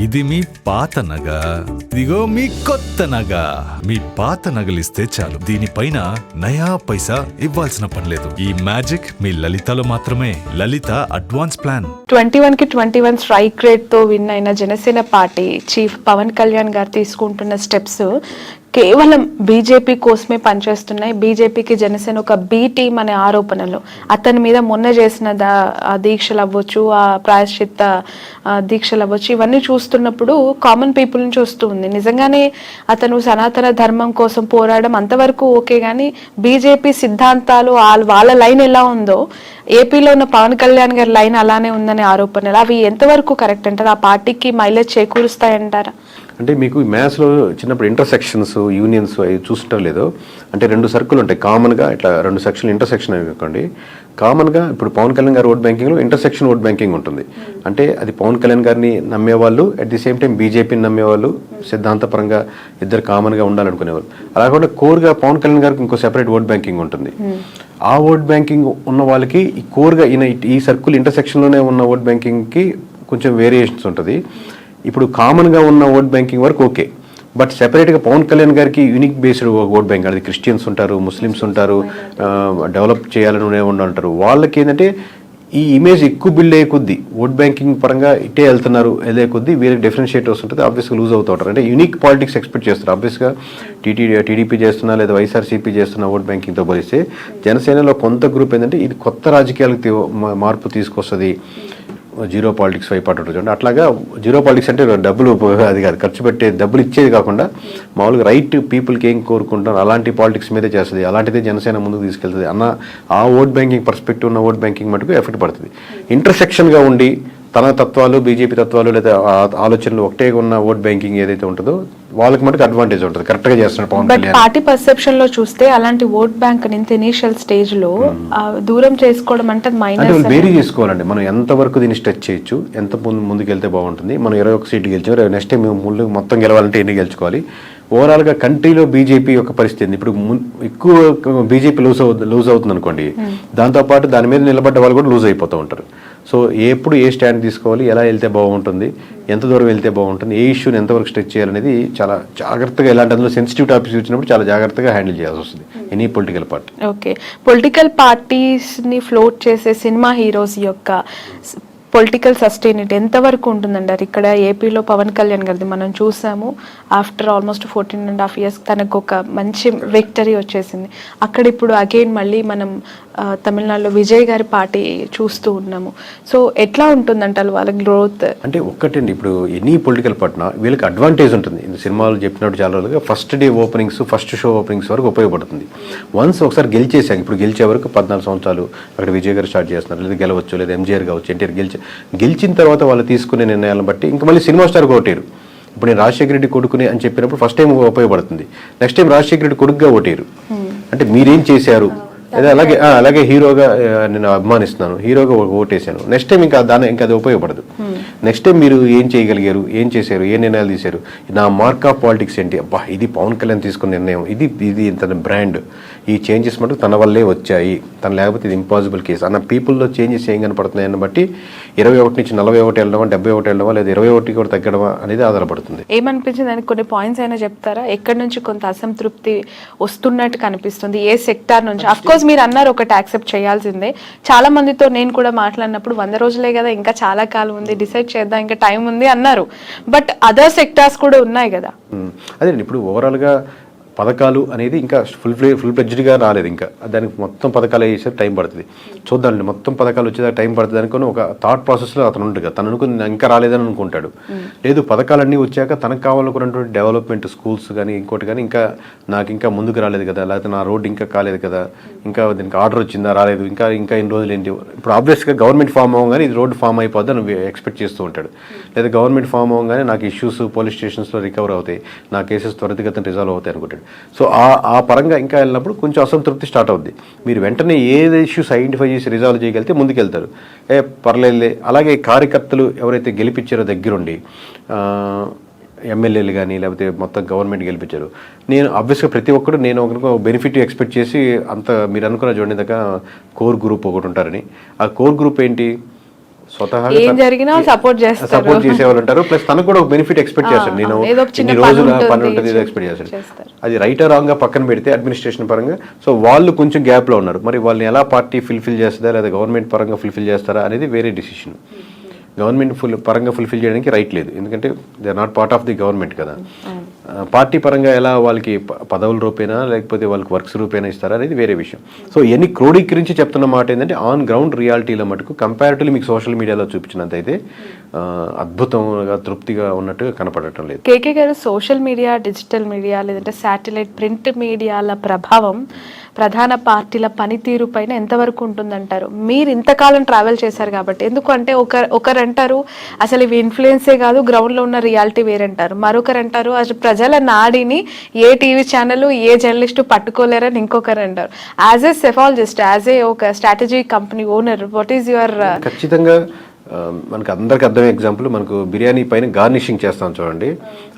ఇది మీ పాత నగ. ఇదిగో మీ కొత్త నగ. మీ పాత నగలిస్తే చాలు. దీనిపైన నయా పైసా ఇవ్వాల్సిన పనిలేదు ఈ మ్యాజిక్ మీ లలితలో మాత్రమే. Lalitha advance plan. ట్వంటీ వన్కి ట్వంటీ వన్ స్ట్రైక్ రేట్తో విన్ అయిన జనసేన పార్టీ చీఫ్ పవన్ కళ్యాణ్ గారు తీసుకుంటున్న స్టెప్స్ కేవలం బీజేపీ కోసమే పనిచేస్తున్నాయి. బీజేపీకి జనసేన ఒక బీ టీం అనే ఆరోపణలు. అతని మీద మొన్న చేసిన దా- దీక్షలు అవ్వచ్చు ఆ ప్రాయశ్చిత్త దీక్షలు అవ్వచ్చు ఇవన్నీ చూస్తున్నప్పుడు కామన్ పీపుల్ నుంచి వస్తూ ఉంది. నిజంగానే అతను సనాతన ధర్మం కోసం పోరాడడం అంతవరకు ఓకే కానీ బీజేపీ సిద్ధాంతాలు వాళ్ళ వాళ్ళ లైన్ ఎలా ఉందో ఏపీలో ఉన్న పవన్ కళ్యాణ్ గారి లైన్ అలానే ఉందనే ఆరోపణలు. అవి ఎంతవరకు కరెక్ట్ అంటారు? ఆ పార్టీకి మైలేజ్ చేకూరుస్తాయంటారా? అంటే మీకు మ్యాథ్స్లో చిన్నప్పుడు ఇంటర్సెక్షన్స్ యూనియన్స్ అవి చూస్తుంటాం లేదో? అంటే రెండు సర్కిల్ ఉంటాయి. కామన్గా ఇట్లా రెండు సెక్షన్లు ఇంటర్సెక్షన్ అనుకోండి కామన్గా ఇప్పుడు పవన్ కళ్యాణ్ గారి ఓట్ బ్యాంకింగ్లో ఇంటర్సెక్షన్ ఓట్ బ్యాంకింగ్ ఉంటుంది. అంటే అది పవన్ కళ్యాణ్ గారిని నమ్మేవాళ్ళు అట్ ది సేమ్ టైం బీజేపీని నమ్మేవాళ్ళు సిద్ధాంతపరంగా ఇద్దరు కామన్గా ఉండాలనుకునేవాళ్ళు. అలా కాకుండా కోర్గా పవన్ కళ్యాణ్ గారికి ఇంకో సెపరేట్ ఓట్ బ్యాంకింగ్ ఉంటుంది. ఆ ఓట్ బ్యాంకింగ్ ఉన్న వాళ్ళకి ఈ కోర్గా ఈయన ఈ సర్కిల్ ఇంటర్సెక్షన్లోనే ఉన్న ఓట్ బ్యాంకింగ్కి కొంచెం వేరియేషన్స్ ఉంటుంది. ఇప్పుడు కామన్గా ఉన్న ఓట్ బ్యాంకింగ్ వరకు ఓకే బట్ సెపరేట్గా పవన్ కళ్యాణ్ గారికి యూనిక్ బేస్డ్ ఓట్ బ్యాంక్ అది క్రిస్టియన్స్ ఉంటారు ముస్లిమ్స్ ఉంటారు డెవలప్ చేయాలని ఉండే ఉంటారు వాళ్ళకి ఏంటంటే ఈ ఇమేజ్ ఎక్కువ బిల్డ్ అయ్యే కొద్దీ ఓట్ బ్యాంకింగ్ పరంగా ఇట్టే వెళ్తున్నారు వెళ్ళే కొద్దీ వీరికి డిఫరెన్షియేట్ వస్తుంటుంది ఆబ్వియస్గా లూజ్ అవుతూ ఉంటారు. అంటే యూనిక్ పాలిటిక్స్ ఎక్స్పెక్ట్ చేస్తారు. ఆబ్వియస్గా టీటీ టీడీపీ చేస్తున్నా లేదా వైఎస్ఆర్సీపీ చేస్తున్న ఓట్ బ్యాంకింగ్తో పోలిస్తే జనసేనలో కొంత గ్రూప్ ఏంటంటే ఇది కొత్త రాజకీయాలకు మార్పు తీసుకొస్తుంది. జీరో పాలిటిక్స్ వైపు అటు చూడండి. అట్లాగా జీరో పాలిటిక్స్ అంటే డబ్బులు అది కాదు ఖర్చు పెట్టే డబ్బులు ఇచ్చేది కాకుండా మామూలుగా రైట్ పీపుల్కి ఏం కోరుకుంటారు అలాంటి పాలిటిక్స్ మీదే చేస్తుంది. అలాంటిదే జనసేన ముందుకు తీసుకెళ్తుంది అన్న ఆ ఓట్ బ్యాంకింగ్ పర్స్పెక్టివ్ ఉన్న ఓట్ బ్యాంకింగ్ మటుకు ఎఫెక్ట్ పడుతుంది. ఇంటర్సెక్షన్గా ఉండి తన తత్వాలు బీజేపీ తత్వాలు లేదా ఆలోచనలు ఒకటే ఉన్న ఓట్ బ్యాంకింగ్ ఏదైతే ఉంటుందో వాళ్ళకి మటుకు అడ్వాంటేజ్ ఉంటుంది. కరెక్ట్గా చేస్తున్నాడు పవన్ బట్ కళ్యాణ్. పార్టీ పర్సెప్షన్లో చూస్తే అలాంటి ఓట్ బ్యాంక్ ఇంత ఇనీషియల్ స్టేజ్లో ఆ, దూరం చేసుకోవడం అంటే మైనస్ వేరీ చేసుకోవాలండి. మనం ఎంతవరకు దీన్ని స్ట్రెచ్ చేయొచ్చు ఎంత ముందు ముందుకు వెళ్తే బాగుంటుంది మనం ఇరవై ఒక సీట్లు గెలిచాం నెక్స్ట్ టైం ముందు మొత్తం గెలవాలంటే ఎన్ని గెలుచుకోవాలి ఓవరాల్గా కంట్రీలో బీజేపీ యొక్క పరిస్థితి? ఇప్పుడు ఎక్కువ బీజేపీ లూజ్ అవు లూజ్ అవుతుంది అనుకోండి దాంతోపాటు దాని మీద నిలబడ్డ వాళ్ళు కూడా లూజ్ అయిపోతూ ఉంటారు. సో ఎప్పుడు ఏ స్టాండ్ తీసుకోవాలి ఎలా వెళ్తే బాగుంటుంది ఎంత దూరం వెళ్తే బాగుంటుంది ఏ ఇష్యూని ఎంతవరకు స్ట్రెచ్ చేయాలనేది చాలా జాగ్రత్తగా ఎలాంటి అందులో సెన్సిటివ్ టాపిక్స్ వచ్చినప్పుడు చాలా జాగ్రత్తగా హ్యాండిల్ చేయాల్సి వస్తుంది any political party. Okay. Political పార్టీస్ని float చేసే సినిమా హీరోస్ యొక్క పొలిటికల్ సస్టైనిటీ ఎంతవరకు ఉంటుందంటారు ఇక్కడ ఏపీలో పవన్ కళ్యాణ్ గారిది మనం చూసాము. After almost fourteen and half years తనకు ఒక మంచి విక్టరీ వచ్చేసింది. అక్కడ ఇప్పుడు అగైన్ మళ్ళీ మనం తమిళనాడులో విజయ్ గారి పార్టీ చూస్తూ ఉన్నాము. సో ఎట్లా ఉంటుందంటారు వాళ్ళ గ్రోత్ అంటే ఒక్కటండి ఇప్పుడు ఎనీ పొలిటికల్ పట్ల వీళ్ళకి అడ్వాంటేజ్ ఉంటుంది. సినిమాలు చెప్పినట్టు చాలా రోజులుగా first day openings first show openings వరకు ఉపయోగపడుతుంది. వన్స్ ఒకసారి గెలిచేసాక ఇప్పుడు గెలిచే వరకు పద్నాలుగు సంవత్సరాలు అక్కడ విజయ్ గారు స్టార్ట్ చేస్తున్నారు. లేదా గెలవచ్చు లేదా ఎంజీఆర్ కావచ్చు ఎన్టీఆర్ గెలిచి గెలిచిన తర్వాత వాళ్ళు తీసుకునే నిర్ణయాలను బట్టి ఇంకా మళ్ళీ సినిమా స్టార్ ఓటేరు ఇప్పుడు నేను రాజశేఖర రెడ్డి కొడుకుని అని చెప్పినప్పుడు ఫస్ట్ టైం ఉపయోగపడుతుంది. నెక్స్ట్ టైం రాజశేఖర రెడ్డి కొడుకుగా ఓటేరు అంటే మీరేం చేశారు? లేదా అలాగే ఆ, అలాగే హీరోగా నేను అభిమానిస్తున్నాను. హీరోగా ఓ- ఓటేశాను. నెక్స్ట్ టైం ఇంకా దాని ఇంకా అది ఉపయోగపడదు. నెక్స్ట్ టైం మీరు ఏం చేయగలిగారు? ఏం చేశారు? ఏ నిర్ణయాలు తీశారు? నా మార్క్ ఆఫ్ పాలిటిక్స్ ఏంటి? అబ్బా ఇది పవన్ కళ్యాణ్ తీసుకున్న నిర్ణయం. ఇది ఇది తన బ్రాండ్ ఈ చేంజెస్ మటుకు తన వల్లే వచ్చాయి. తన లేకపోతే ఇది ఇంపాసిబుల్ కేసు అన్న పీపుల్లో చేంజెస్ ఏం కనపడుతున్నాయని బట్టి ఇరవై ఒకటి నుంచి నలభై ఒకటి వెళ్ళడమా డెబ్బై ఒకటి వెళ్ళడమా లేదా ఇరవై ఒకటి కూడా తగ్గడమా అనేది ఆధారపడుతుంది. ఏమనిపించింది? అని కొన్ని పాయింట్స్ అయినా చెప్తారా? ఎక్కడి నుంచి కొంత అసంతృప్తి వస్తున్నట్టు కనిపిస్తుంది? ఏ సెక్టార్ నుంచి? అఫ్ కోర్స్ మీరు అన్నారు ఒకటి యాక్సెప్ట్ చేయాల్సిందే. చాలా మందితో నేను కూడా మాట్లాడినప్పుడు వంద రోజులే కదా ఇంకా చాలా కాలం ఉంది డిసైడ్ చేద్దాం ఇంకా టైం ఉంది అన్నారు. బట్ అదర్ సెక్టార్స్ కూడా ఉన్నాయి కదా. అదేనండి ఇప్పుడు ఓవరాల్గా పథకాలు అనేది ఇంకా ఫుల్ ఫ్లే ఫుల్ ఫ్లెడ్జ్డ్గా రాలేదు ఇంకా. దానికి మొత్తం పథకాలు వేసే టైం పడుతుంది. చూద్దాండి మొత్తం పథకాలు వచ్చేదాకా టైం పడుతుంది అనుకుని ఒక థాట్ ప్రాసెస్లో అతను ఉంటుంది కదా తను అనుకుని "నేను ఇంకా రాలేదని అనుకుంటాడు. లేదు పథకాలన్నీ వచ్చాక తనకు కావాలనుకున్నటువంటి డెవలప్మెంట్ స్కూల్స్ కానీ ఇంకోటి కానీ ఇంకా నాకు ఇంకా ముందుకు రాలేదు కదా. లేకపోతే నా రోడ్ ఇంకా కాలేదు కదా. ఇంకా దీనికి ఆర్డర్ వచ్చిందా రాలేదు. ఇంకా ఇంకా ఎన్ని రోజులు ఏంటి? ఇప్పుడు ఆబ్వియస్గా గవర్నమెంట్ ఫామ్ అవ్వగానే ఇది రోడ్ ఫామ్ అయిపోద్ది అని ఎక్స్పెక్ట్ చేస్తూ ఉంటాడు. లేదా గవర్నమెంట్ ఫామ్ అవ్వగానే నాకు ఇష్యూస్ పోలీస్ స్టేషన్స్లో రికవర్ అవుతాయి. నా కేసెస్ త్వరితగతిన రిజాల్వ్ అవుతాయి అనుకుంటాడు. సో ఆ ఆ పరంగా ఇంకా వెళ్ళినప్పుడు కొంచెం అసంతృప్తి స్టార్ట్ అవుద్ది. మీరు వెంటనే ఏది ఇష్యూస్ ఐడెంటిఫై చేసి రిజాల్వ్ చేయగలిగితే ముందుకెళ్తారు. ఏ పర్లేదులే. అలాగే కార్యకర్తలు ఎవరైతే గెలిపించారో దగ్గరుండి ఎమ్మెల్యేలు కానీ లేకపోతే మొత్తం గవర్నమెంట్ గెలిపించారు. నేను అబ్వియస్గా ప్రతి ఒక్కరు నేను ఒక బెనిఫిట్ ఎక్స్పెక్ట్ చేసి అంత మీరు అనుకున్న చూడండి దాకా కోర్ గ్రూప్ ఒకటి ఉంటారని. ఆ కోర్ గ్రూప్ ఏంటి? స్వతహాగా ఏం జరిగినా support చేస్తారు. సపోర్ట్ చేసేవాళ్ళు ఉంటారు ప్లస్ తనకు కూడా ఒక బెనిఫిట్ ఎక్స్పెక్ట్ చేస్తాడు. నేను ఇన్ని పని రోజుల ఉంటుంది, పని ఉంటుంది. ఎక్స్పెక్ట్ చేస్తాడు. అది రైట్ రాంగ్గా పక్కన పెడితే అడ్మినిస్ట్రేషన్ పరంగా. సో వాళ్ళు కొంచెం గ్యాప్లో ఉన్నారు. మరి వాళ్ళని ఎలా పార్టీ ఫుల్ఫిల్ చేస్తుందా లేదా గవర్నమెంట్ పరంగా ఫుల్ఫిల్ చేస్తారా? అనేది వేరే డిసిషన్ గవర్నమెంట్ ఫుల్ పరంగా ఫుల్ఫిల్ చేయడానికి రైట్ లేదు. ఎందుకంటే they are not part of the government కదా. పార్టీ పరంగా ఎలా వాళ్ళకి పదవుల రూపేనా లేకపోతే వాళ్ళకి వర్క్స్ రూపేనా ఇస్తారా అనేది వేరే విషయం. సో ఎన్ని క్రోడీకరించి చెప్తున్న మాట ఏంటంటే ఆన్ గ్రౌండ్ రియాలిటీలో మటుకు కంపారిటివ్లీ మీకు సోషల్ మీడియాలో చూపించినంత అయితే అద్భుతంగా తృప్తిగా ఉన్నట్టుగా కనపడటం లేదు. KK garu social media digital media లేదంటే శాటిలైట్ ప్రింట్ మీడియాల ప్రభావం ప్రధాన పార్టీల పనితీరు పైన ఎంతవరకు ఉంటుందంటారు? మీరు ఇంతకాలం ట్రావెల్ చేశారు కాబట్టి ఎందుకంటే ఒక ఒకరు అంటారు అసలు ఇవి ఇన్ఫ్లుయెన్సే కాదు గ్రౌండ్లో ఉన్న రియాలిటీ వేరంటారు. మరొకరు అంటారు అసలు ప్రజల నాడిని ఏ టీవీ ఛానల్ ఏ జర్నలిస్టు పట్టుకోలేరని ఇంకొకరు అంటారు as a psephologist as a ఒక strategy company owner what is your ఖచ్చితంగా మనకు అందరికి అర్థమయ్యే ఎగ్జాంపుల్ మనకు బిర్యానీ పైన గార్నిషింగ్ చేస్తాం చూడండి.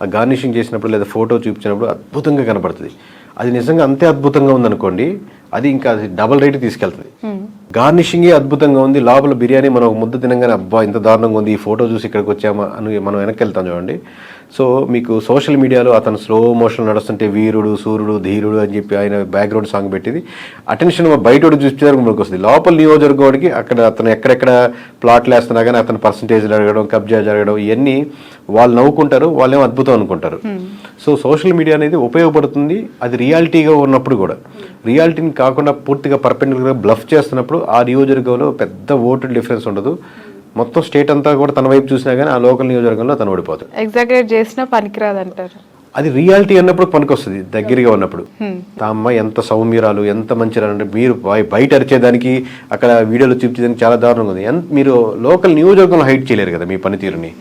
ఆ గార్నిషింగ్ చేసినప్పుడు లేదా ఫోటో చూపించినప్పుడు అద్భుతంగా కనపడుతుంది అది నిజంగా అంతే అద్భుతంగా ఉందనుకోండి అది ఇంకా అది డబల్ రేట్ తీసుకెళ్తుంది. గార్నిషింగే అద్భుతంగా ఉంది లోపల బిర్యానీ మనం ముద్ద తినగానే అబ్బా ఇంత దారుణంగా ఉంది ఈ ఫోటో చూసి ఇక్కడికి వచ్చామా అని మనం వెనక్కి వెళ్తాం చూడండి. సో మీకు సోషల్ మీడియాలో అతను స్లో మోషన్ నడుస్తుంటే వీరుడు సూర్యుడు ధీరుడు అని చెప్పి ఆయన బ్యాక్గ్రౌండ్ సాంగ్ పెట్టింది. అటెన్షన్ బయట చూపించడానికి మనకు వస్తుంది. లోపల నియోజకవర్గానికి అక్కడ అతను ఎక్కడెక్కడ ప్లాట్లు వేస్తున్నా కానీ అతను పర్సంటేజ్ జరగడం కబ్జా జరగడం ఇవన్నీ వాళ్ళు నవ్వుకుంటారు వాళ్ళేమో అద్భుతం అనుకుంటారు. సో సోషల్ మీడియా అనేది ఉపయోగపడుతుంది. అది రియాలిటీగా ఉన్నప్పుడు కూడా. రియాలిటీని కాకుండా పూర్తిగా పర్పెండికులర్గా బ్లఫ్ చేస్తున్నప్పుడు ఆ నియోజకవర్గంలో పెద్ద ఓటు డిఫరెన్స్ ఉండదు. మొత్తం స్టేట్ అంతా కూడా తన వైపు చూసినా కానీ ఆ లోకల్ నియోజకవర్గంలో తను ఓడిపోతాడు. ఎగ్జాగరేట్ చేసినా పనికిరాదు అంటారు అది రియాలిటీ అన్నప్పుడు పనికొస్తుంది దగ్గరగా ఉన్నప్పుడు. ఆ అమ్మాయి ఎంత సౌమ్యరాలు ఎంత మంచిరాలు అంటే మీరు బయ- బయట అరిచేదానికి అక్కడ వీడియోలో చూపించేదానికి చాలా దారుణంగా ఉంది. ఎంత మీరు లోకల్ నియోజకవర్గంలో హైట్ చేయలేరు కదా మీ పనితీరుని.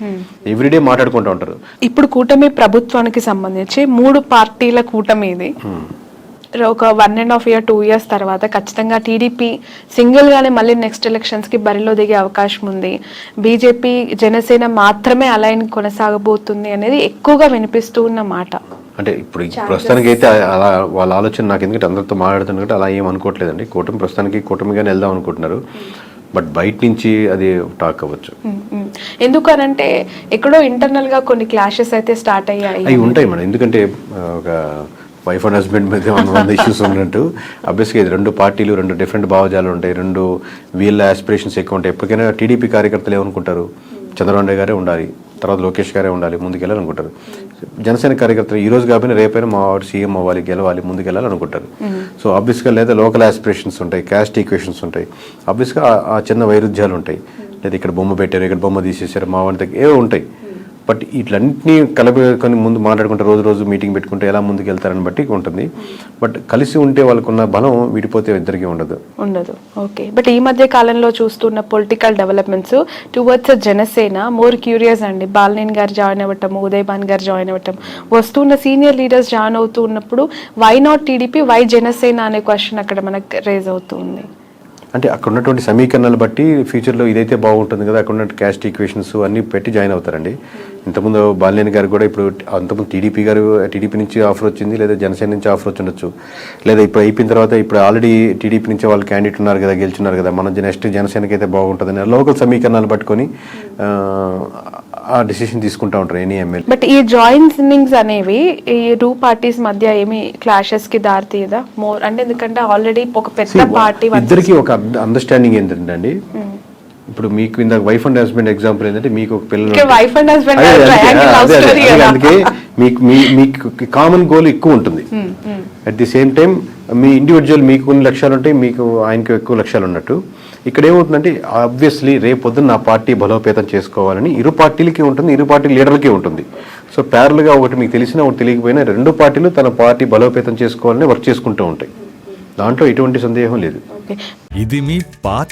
ఎవ్రీడే మాట్లాడుకుంటూ ఉంటారు. ఇప్పుడు కూటమి ప్రభుత్వానికి సంబంధించి మూడు పార్టీల కూటమి ఇది. ఒక one and half year two years తర్వాత ఖచ్చితంగా టీడీపీ సింగిల్ గానే మళ్ళీ నెక్స్ట్ ఎలక్షన్స్కి బరిలో దిగే అవకాశం ఉంది. బీజేపీ జనసేన మాత్రమే అలైన్ కొనసాగబోతుంది అనేది ఎక్కువగా వినిపిస్తూ ఉన్న మాట. అంటే ఇప్పుడు ప్రస్తుతానికి అయితే అలా వాళ్ళ ఆలోచన నాకు ఎందుకంటే అందరితో మాట్లాడుతున్నట్టు అలా ఏం అనుకోవట్లేదండి. కూటమి ప్రస్తుతానికి కూటమిగానే వెళ్దాం అనుకుంటున్నారు. బట్ బయట నుంచి అది టాక్ అవ్వచ్చు. ఉమ్, ఉమ్. ఎందుకనంటే ఎక్కడో ఇంటర్నల్గా కొన్ని క్లాషెస్ అయితే స్టార్ట్ అయ్యాయి. అవి ఉంటాయి మేడం. ఎందుకంటే ఒక వైఫ్ అండ్ హస్బెండ్ మీద వంద ఇష్యూస్ ఉన్నట్టు అబ్వియస్గా ఇది రెండు పార్టీలు రెండు డిఫరెంట్ భావజాలు ఉంటాయి రెండు వీళ్ళ ఆస్పిరేషన్స్ ఎక్కువ ఉంటాయి. ఎప్పటికైనా టీడీపీ కార్యకర్తలు ఏమనుకుంటారు? చంద్రబాబు నాయుడు గారే ఉండాలి తర్వాత లోకేష్ గారే ఉండాలి ముందుకెళ్ళాలనుకుంటారు. జనసేన కార్యకర్తలు ఈ రోజు కాకపోయినా రేపైనా మా వాడు సీఎం అవ్వాలి గెలవాలి ముందుకెళ్ళాలనుకుంటారు. సో ఆబ్వియస్గా లేదా లోకల్ ఆస్పిరేషన్స్ ఉంటాయి క్యాస్ట్ ఈక్వేషన్స్ ఉంటాయి. ఆబ్వియస్గా ఆ- ఆ చిన్న వైరుధ్యాలు ఉంటాయి. లేదా ఇక్కడ బొమ్మ పెట్టారు ఇక్కడ బొమ్మ తీసేసారు మా వాడి దగ్గర ఏవో ఉంటాయి. బట్ ఇట్లన్నింటినీ కలుపుకొని ముందు మాట్లాడుకుంటే రోజు రోజు మీటింగ్ పెట్టుకుంటే ఎలా ముందుకు వెళ్తారని బట్టి ఉంటుంది. బట్ కలిసి ఉంటే వాళ్ళకున్న బలం విడిపోతే ఇద్దరికీ ఉండదు. ఉండదు. ఓకే. బట్ ఈ మధ్య కాలంలో చూస్తున్న political developments towards Janasena more curious అండి. బాలనేని గారు జాయిన్ అవ్వటం ఉదయ్ భాన్ గారు జాయిన్ అవ్వటం. వస్తున్న సీనియర్ లీడర్స్ జాయిన్ అవుతూ ఉన్నప్పుడు why not TDP why Janasena అనే క్వశ్చన్ అక్కడ మనకు రేజ్ అవుతుంది. అంటే అక్కడ ఉన్నటువంటి సమీకరణాలు బట్టి ఫ్యూచర్లో ఇదైతే బాగుంటుంది కదా అక్కడ ఉన్న క్యాస్ట్ ఈక్వేషన్స్ అన్ని పెట్టి జాయిన్ అవుతారండి. ఇంతకుముందు బాలినేని గారు కూడా ఇప్పుడు అంతకుముందు టీడీపీ గారు టీడీపీ నుంచి ఆఫర్ వచ్చింది లేదా జనసేన నుంచి ఆఫర్ వచ్చి ఉండొచ్చు లేదా ఇప్పుడు అయిపోయిన తర్వాత ఇప్పుడు ఆల్రెడీ టీడీపీ నుంచి వాళ్ళు క్యాండిడేట్ ఉన్నారు కదా గెలుచున్నారు కదా మన నెక్స్ట్ జనసేనకి అయితే బాగుంటుందని లోకల్ సమీకరణాలు పట్టుకొని ఆ, డిసిషన్ తీసుకుంటా ఉంటారు ఎనీ ఎమ్మెల్యే. బట్ ఈ జాయినింగ్స్ అనేవి ఈ టూ పార్టీస్ మధ్య ఏమి క్లాషెస్కి దారి తీయదా మోర్ అంటే ఎందుకంటే ఆల్రెడీ ఒక పెద్ద పార్టీ ఇద్దరికి ఒక అండర్స్టాండింగ్ ఏంటంటే అండి ఇప్పుడు మీకు ఇందాక వైఫ్ అండ్ హస్బెండ్ ఎగ్జాంపుల్ ఏంటంటే మీకు ఒక పిల్లలు. అందుకే మీకు మీ మీకు కామన్ గోల్ ఎక్కువ ఉంటుంది. అట్ ది సేమ్ టైం మీ ఇండివిజువల్ మీకు కొన్ని లక్ష్యాలు ఉంటాయి మీకు ఆయనకు ఎక్కువ లక్ష్యాలు ఉన్నట్టు. ఇక్కడ ఏమవుతుందంటే ఆబ్వియస్లీ రేపు పొద్దున్న నా పార్టీ బలోపేతం చేసుకోవాలని ఇరు పార్టీలకి ఉంటుంది ఇరు పార్టీ లీడర్లకి ఉంటుంది. సో ప్యారల్గా ఒకటి మీకు తెలిసినా ఒకటి తెలియకపోయినా రెండు పార్టీలు తన పార్టీ బలోపేతం చేసుకోవాలని వర్క్ చేసుకుంటూ ఉంటాయి. దాంట్లో ఎటువంటి సందేహం లేదు. ఓకే. ఇది మీ పాత